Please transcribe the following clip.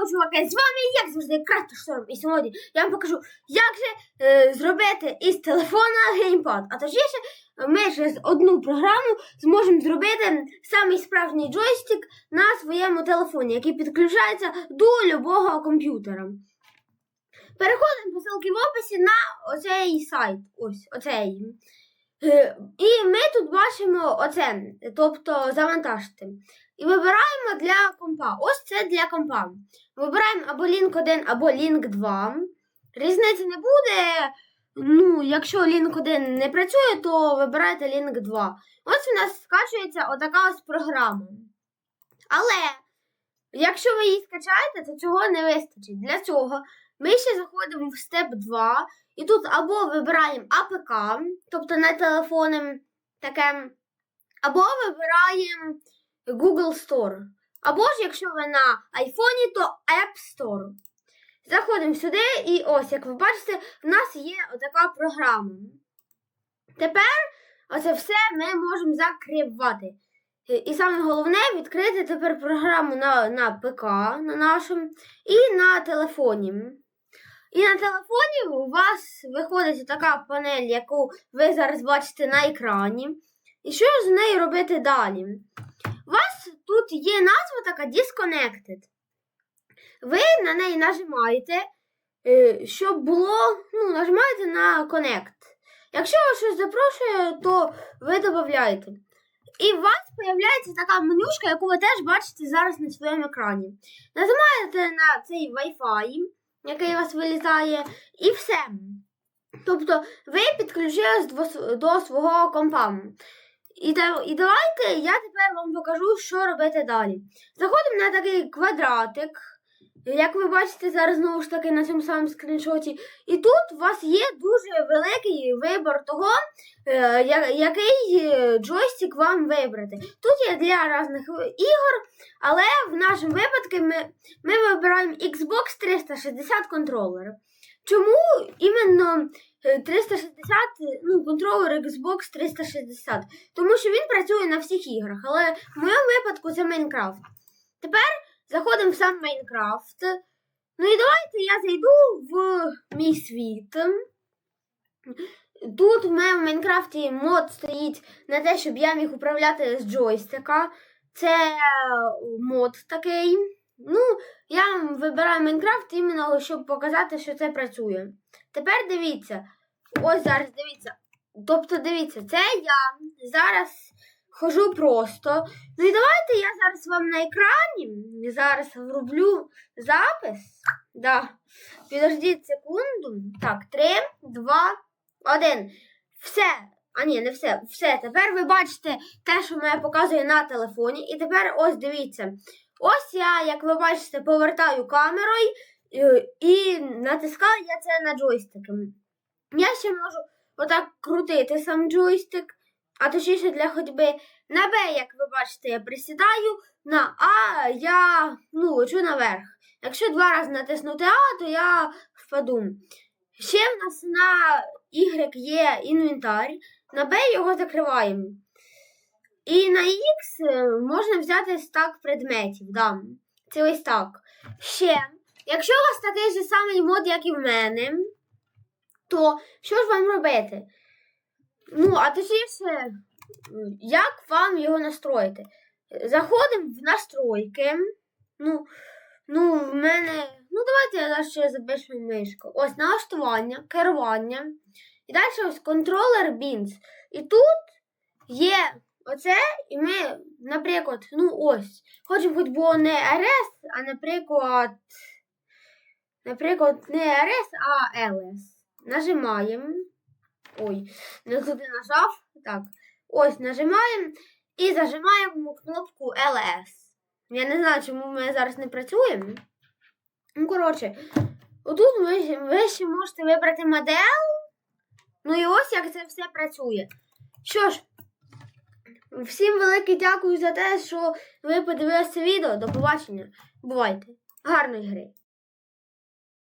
Йоу, чуваки, з вами як завжди Кратко Шторм. І сьогодні я вам покажу, як же е, зробити із телефона геймпад. А точніше, ми через одну програму зможемо зробити самий справжній джойстик на своєму телефоні, який підключається до любого комп'ютера. Переходимо по ссылці в описі на оцей сайт. Ось оцей. Е, І ми тут бачимо оце, тобто завантажити. І вибираємо для компа. Ось це для компа. Вибираємо або Link 1, або Link 2. Різниці не буде. Ну, якщо Link 1 не працює, то вибирайте Link 2. Ось у нас скачується отака ось програма. Але, якщо ви її скачаєте, то цього не вистачить. Для цього ми ще заходимо в степ 2. І тут або вибираємо АПК, тобто не телефоном таке, або вибираємо Google Store. Або ж, якщо ви на айфоні, то App Store. Заходимо сюди, і ось, як ви бачите, в нас є отака програма. Тепер оце все ми можемо закривати. І саме головне відкрити тепер програму на, на ПК на нашому і на телефоні. І на телефоні у вас виходить така панель, яку ви зараз бачите на екрані. І що з нею робити далі? У вас тут є назва така Disconnected. Ви на неї нажимаєте, е, щоб було, ну, нажимаєте на Connect. Якщо вас щось запрошує, то ви додаєте. І у вас з'являється така менюшка, яку ви теж бачите зараз на своєму екрані. Нажимаєте на цей Wi-Fi, який вас вилізає, і все. Тобто ви підключились до, свого компа. І, та- і давайте я тепер вам покажу, що робити далі. Заходимо на такий квадратик. Як ви бачите зараз знову ж таки на цьому самому скріншоті. І тут у вас є дуже великий вибор того, який е, джойстик вам вибрати. Тут є для різних ігор, але в нашому випадку ми, ми вибираємо Xbox 360 контролер. Чому іменно е, 360, ну, контролер Xbox 360? Тому що він працює на всіх іграх, але в моєму випадку це Майнкрафт. Тепер заходимо в сам Майнкрафт. Ну і давайте я зайду в мій світ. Тут в мене в Майнкрафті мод стоїть на те, щоб я міг управляти з джойстика. Це е, мод такий. Ну, я вибираю Майнкрафт іменно, щоб показати, що це працює. Тепер дивіться. Ось зараз дивіться. Тобто, дивіться, це я зараз хожу просто. Ну і давайте я зараз вам на екрані зараз вроблю запис. Да. Підождіть секунду. Так, 3, 2, 1. Все. А ні, не все. Все. Тепер ви бачите те, що мене показує на телефоні. І тепер ось дивіться. Ось я, як ви бачите, повертаю камерою е, і натискаю я це на джойстики. Я ще можу отак крутити сам джойстик, а точніше для ходьби. На Б, як ви бачите, я присідаю, на А я ну, лечу наверх. Якщо два рази натиснути А, то я впаду. Ще в нас на Y є інвентар, на Б його закриваємо. І на X е, можна взяти стак предметів. Да. Цілий стак. Ще, якщо у вас такий же самий мод, як і в мене, то що ж вам робити? Ну, а точніше, як вам його настроїти? Заходимо в настройки. Ну, ну, в мене. Ну, давайте я ще запишу мишку. Ось налаштування, керування. І далі ось контролер Beans. І тут є оце, і ми, наприклад, ну ось, хочемо хоч було не RS, а наприклад. Наприклад, не RS, а LS. Нажимаємо. Ой, не туди нажав. Так. Ось нажимаємо і зажимаємо кнопку LS. Я не знаю, чому ми зараз не працюємо. Ну, коротше, отут ви, ви ще можете вибрати модель. Ну і ось як це все працює. Що ж, всім велике дякую за те, що ви подивилися відео. До побачення. Бувайте. Гарної гри!